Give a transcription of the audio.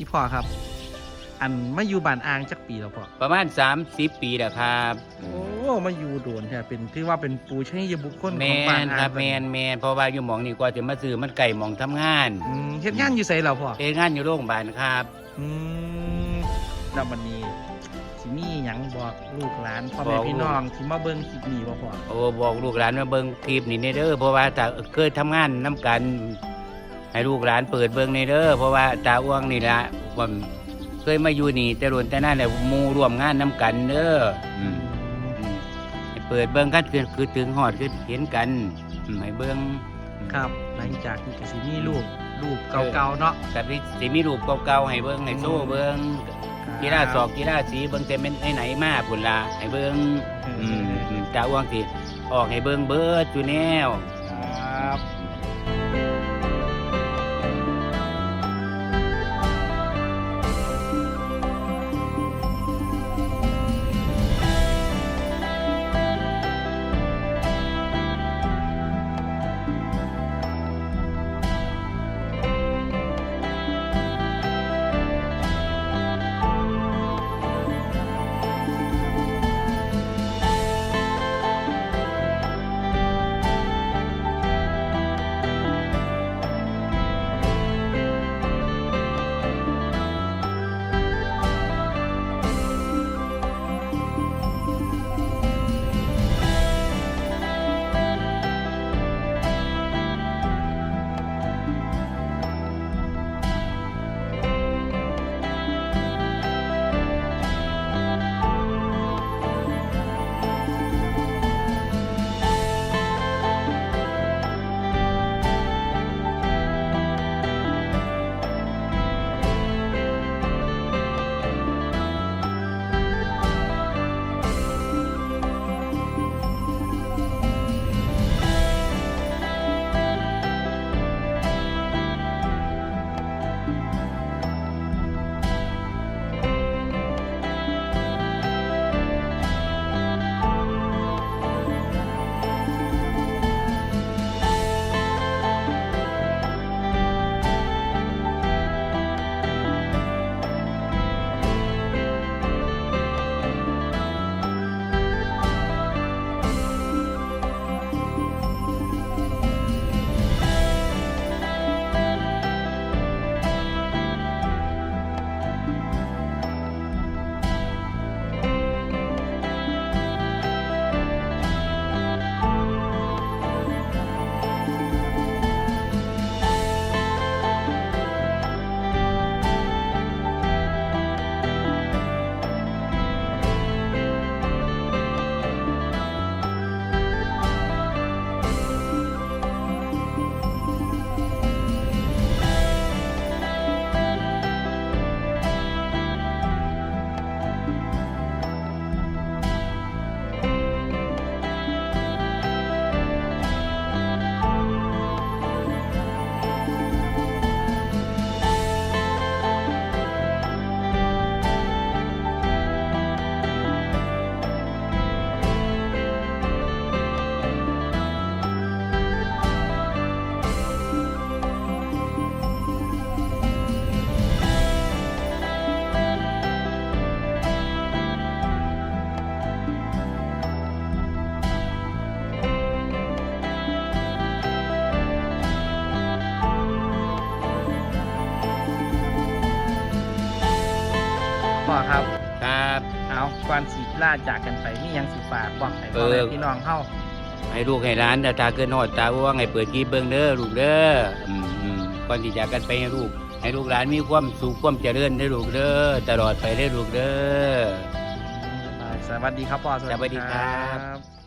อีพ่อครับ อันมาอยู่บ้านอ่างจักปีแล้วพ่อประมาณ 30 ปีแล้วครับโอ้มาอยู่โดนแท้เป็นที่ว่าเป็นปูชัยบุคคลแมของบ้านนอ่างครับแมนแมนเพราะว่าอยู่หมองนี่กว่าจะมาซื้อมันไก่หมองทำงานอืมเฮ็ดงานอยู่ไสแล้วพ่อเฮ็ดงานอยู่โรงพยาบาลครับอืมแล้ววันนี้สิมีหยังบอกลูกหลานพ่อแม่บอกพี่น้องที่มาเบิ่งคลิปนี้บ่พ่อโอ้บอกลูกหลานมาเบิ่งคลิปนี่เด้อเพราะว่าถ้าเคยทำงานน้กัน ให้ลูกหลานเปิดเบิ่งในเด้อเพราะว่าตาอ้วงนี่ละผมเคยมาอยู่นี่แต่รุ่นแต่นั่นแหละหมู่ร่วมงานน้กันเด้ออืมอืมให้เปิดเบิ่งกันคือคือถึงฮอดคือเห็นกันอืมให้เบิ่งครับ หลังจากที่กสิมีลูกลูกเก่าๆเนาะกับสิมีรูปเก่าๆให้เบิ่งให้โซ่เบิ่งกีฬาสอกกีฬาสีเบิ่งแต่เป็นไหนๆมาพุ่นล่ะให้เบิ่งอืมอืมตาอ้วงสิออกให้เบิ่งเบิดอยู่แนว ครับ พ่อครับครับ เอาก่อนสิล่าจากกันไปมีหยังสิฝากบอกให้พ่อเอแม่อพี่น้องเฮาให้ลูกให้ร้านแต่ตาเกินหอดตาอ้วงให้เปิดกีเบิ่งเด้อลูกเด้ออืมอืมก่อนที่จากกันไปให้ลูก ให้ลูกหลานมีความสุขความเจริญได้อลูกเด้อตลอดไปได้อลูกเด้อ สวัสดีครับพ่อสวัสดีครับครับ